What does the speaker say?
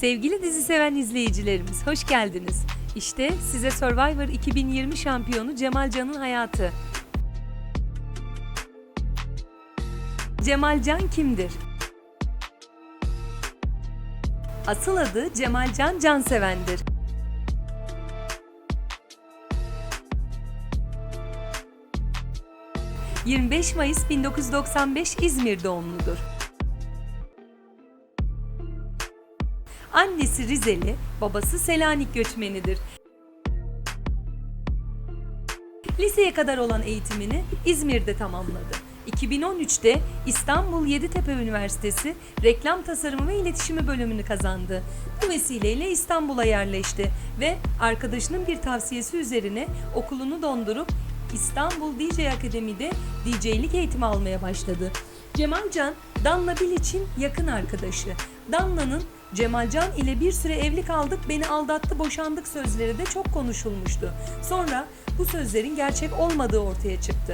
Sevgili dizi seven izleyicilerimiz hoş geldiniz. İşte size Survivor 2020 şampiyonu Cemal Can'ın hayatı. Cemal Can kimdir? Asıl adı Cemal Can Canseven'dir. ...25 Mayıs 1995 İzmir doğumludur. Annesi Rizeli, babası Selanik göçmenidir. Liseye kadar olan eğitimini İzmir'de tamamladı. 2013'te İstanbul Yeditepe Üniversitesi Reklam Tasarımı ve İletişimi bölümünü kazandı. Bu vesileyle İstanbul'a yerleşti ve arkadaşının bir tavsiyesi üzerine okulunu dondurup İstanbul DJ Akademi'de DJ'lik eğitimi almaya başladı. Cemalcan, Danla Bilic'in yakın arkadaşı. Danla'nın Cemalcan ile bir süre evli kaldık, beni aldattı, boşandık sözleri de çok konuşulmuştu. Sonra bu sözlerin gerçek olmadığı ortaya çıktı.